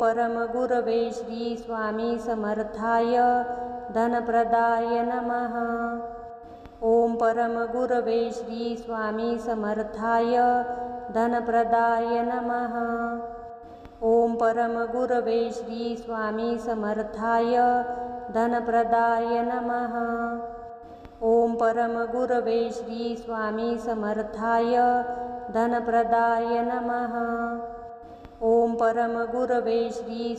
परमगुरवे स्वामी समर्थाय धनप्रदाय नमः। ॐ परमगुरवे स्वामी समर्थाय धनप्रदाय नमः। ॐ परमगुरवे स्वामी समर्थाय धनप्रदाय नमः। ॐ परमगुरवे स्वामी समर्थाय धनप्रदाय नमः ॐ परमगुरवे श्री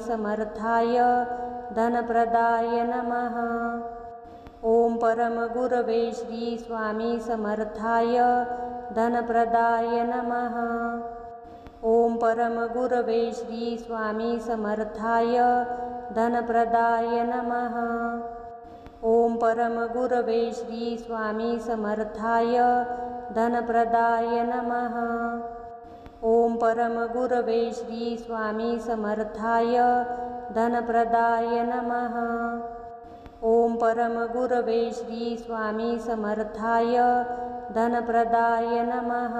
समर्थाय धनप्रदाय नमः। ॐ परमगुरवे स्वामी समर्थाय धनप्रदाय नमः। ॐ परमगुरवे स्वामी समर्थाय धनप्रदाय नमः। ॐ परमगुरवे स्वामी समर्थाय धनप्रदाय नमः ॐ परमगुरवे श्री समर्थाय धनप्रदाय नमः। ॐ परमगुरवे श्री समर्थाय धनप्रदाय नमः।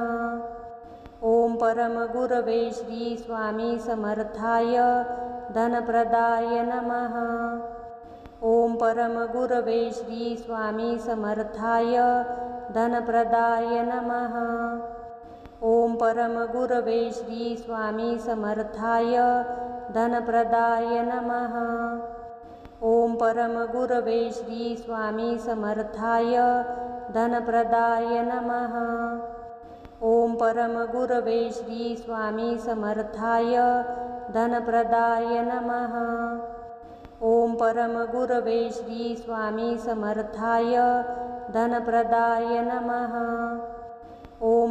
ॐ परमगुरवे स्वामी समर्थाय धनप्रदाय नमः। ॐ परमगुरवे श्री समर्थाय धनप्रदाय नमः ॐ परमगुरवे स्वामी समर्थाय धनप्रदाय नमः। ॐ परमगुरवे श्री समर्थाय धनप्रदाय नमः। ॐ परमगुरवे श्री स्वामी समर्थाय धनप्रदाय नमः। ॐ परमगुरवे श्री स्वामी समर्थाय धनप्रदाय नमः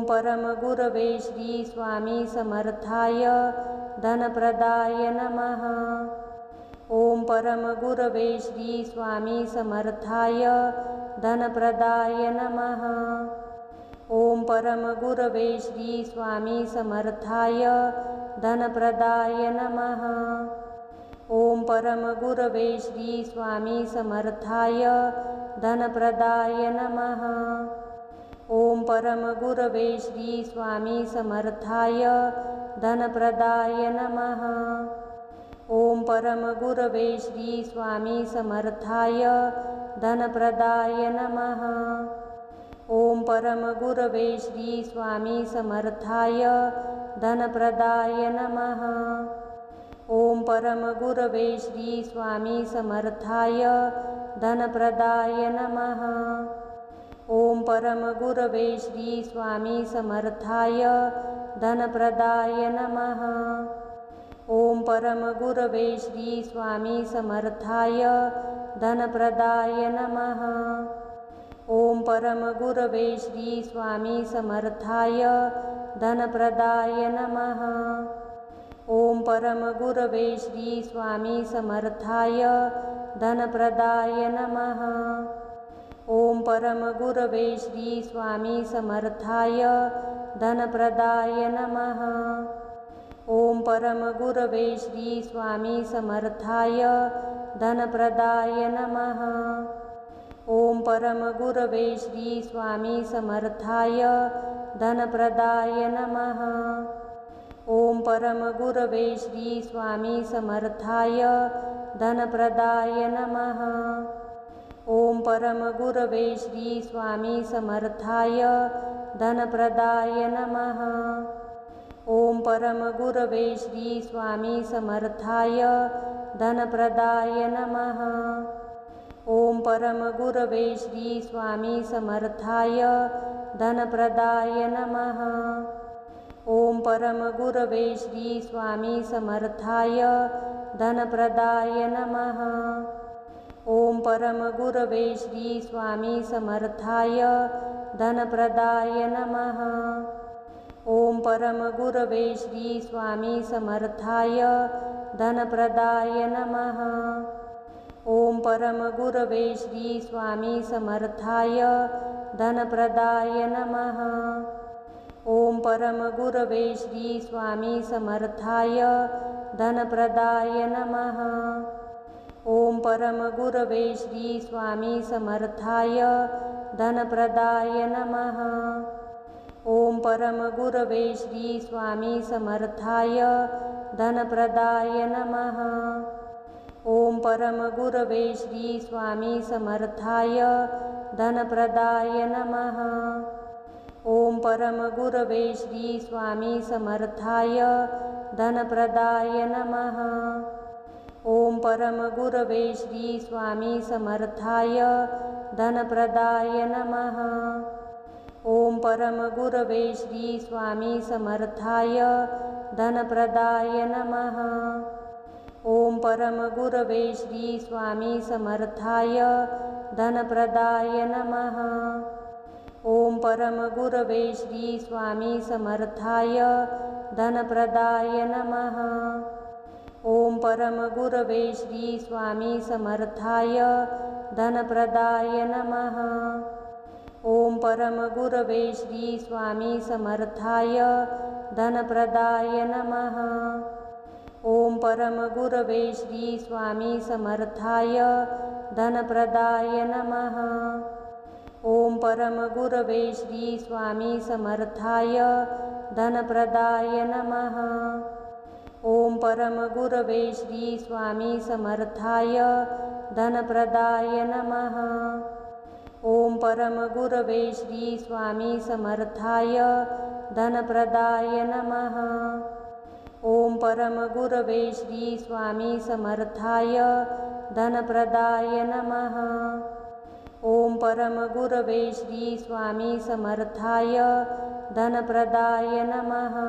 परमगुरवे श्री स्वामी समर्थाय धनप्रदाय नमः। ॐ परमगुरवे स्वामी समर्थाय धनप्रदाय नमः। ॐ परमगुरवे स्वामी समर्थाय धनप्रदाय नमः। ॐ परमगुरवे स्वामी समर्थाय धनप्रदाय नमः ॐ परमगुरवे स्वामी समर्थाय धनप्रदाय नमः। ॐ परमगुरवे श्री समर्थाय धनप्रदाय नमः। ॐ परमगुरवे श्री स्वामी समर्थाय धनप्रदाय नमः। ॐ परमगुरवे श्री समर्थाय धनप्रदाय नमः ॐ परमगुरवे श्री स्वामी समर्थाय धनप्रदाय नमः। ॐ परमगुरवे श्री स्वामी समर्थाय धनप्रदाय नमः। ॐ परमगुरवे श्री स्वामी समर्थाय धनप्रदाय नमः। ॐ परमगुरवे श्री स्वामी समर्थाय धनप्रदाय नमः ॐ परमगुरवे श्री समर्थाय धनप्रदाय नमः। ॐ परमगुरवे श्री समर्थाय धनप्रदाय नमः। ॐ परमगुरवे श्री समर्थाय धनप्रदाय नमः। ॐ परमगुरवे श्री समर्थाय धनप्रदाय नमः ॐ परमगुरवे श्री समर्थाय धनप्रदाय नमः। ॐ परमगुरवे श्री समर्थाय धनप्रदाय नमः। ॐ परमगुरवे श्री समर्थाय धनप्रदाय नमः। ॐ परमगुरवे श्री समर्थाय धनप्रदाय नमः ॐ परमगुरवे श्री समर्थाय धनप्रदाय नमः। ॐ परमगुरवे श्री समर्थाय धनप्रदाय नमः। ॐ परमगुरवे श्री समर्थाय धनप्रदाय नमः। ॐ परमगुरवे श्री समर्थाय धनप्रदाय नमः परमगुरवे स्वामी समर्थाय धनप्रदाय नमः। ॐ परमगुरवे श्री समर्थाय धनप्रदाय नमः। ॐ परमगुरवे श्री समर्थाय धनप्रदाय नमः। ॐ परमगुरवे श्री समर्थाय धनप्रदाय नमः ॐ परमगुरवे श्री समर्थाय धनप्रदाय नमः। ॐ परमगुरवे श्री समर्थाय धनप्रदाय नमः। ॐ परमगुरवे स्वामी समर्थाय धनप्रदाय नमः। ॐ परमगुरवे श्री समर्थाय धनप्रदाय नमः परमगुरवे श्री समर्थाय धनप्रदाय नमः। ॐ परमगुरवे श्री समर्थाय धनप्रदाय नमः। ॐ परमगुरवे स्वामी समर्थाय धनप्रदाय नमः। ॐ परमगुरवे श्री समर्थाय धनप्रदाय नमः ॐ परमगुरवे श्री समर्थाय धनप्रदाय नमः। ॐ परमगुरवे श्री समर्थाय धनप्रदाय नमः। ॐ परमगुरवे स्वामी समर्थाय धनप्रदाय नमः। ॐ परमगुरवे श्री समर्थाय धनप्रदाय नमः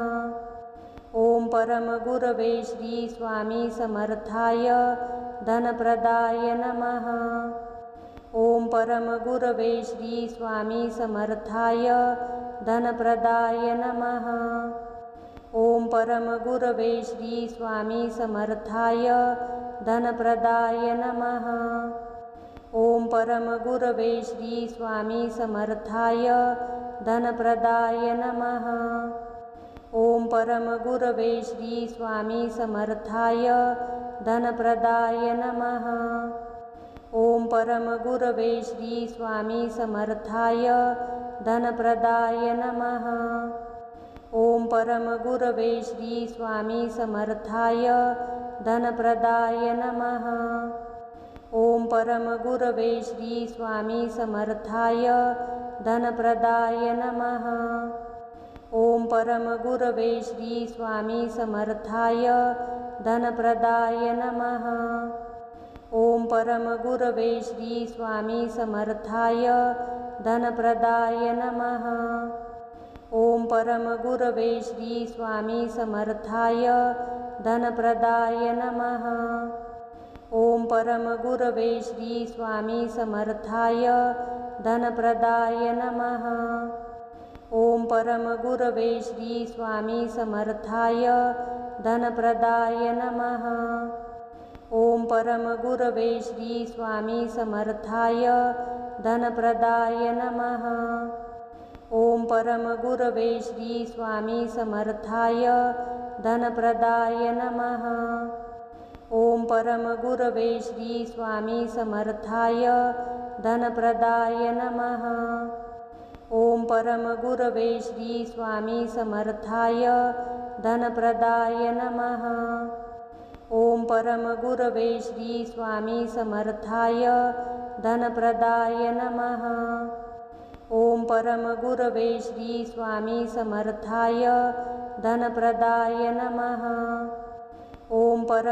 परमगुरवे स्वामी समर्थाय धनप्रदाय नमः। ॐ परमगुरवे स्वामी समर्थाय धनप्रदाय नमः। ॐ परमगुरवे स्वामी समर्थाय धनप्रदाय नमः। ॐ परमगुरवे स्वामी समर्थाय धनप्रदाय नमः ॐ परमगुरवे श्री समर्थाय धनप्रदाय नमः। ॐ परमगुरवे स्वामी समर्थाय धनप्रदाय नमः। ॐ परमगुरवे स्वामी समर्थाय धनप्रदाय नमः। ॐ परमगुरवे स्वामी समर्थाय धनप्रदाय नमः ॐ परमगुरवे श्री समर्थाय धनप्रदाय नमः। ॐ परमगुरवे श्री समर्थाय धनप्रदाय नमः। ॐ परमगुरवे स्वामी समर्थाय धनप्रदाय नमः। ॐ परमगुरवे श्री समर्थाय धनप्रदाय नमः ॐ परमगुरवे श्री समर्थाय धनप्रदाय नमः। ॐ परमगुरवे श्री समर्थाय धनप्रदाय नमः। ॐ परमगुरवे श्री समर्थाय धनप्रदाय नमः। ॐ परमगुरवे श्री समर्थाय धनप्रदाय नमः ॐ परमगुरवे स्वामी समर्थाय धनप्रदाय नमः। ॐ परमगुरवे स्वामी समर्थाय धनप्रदाय नमः। ॐ परमगुरवे स्वामी समर्थाय धनप्रदाय नमः। ॐ परम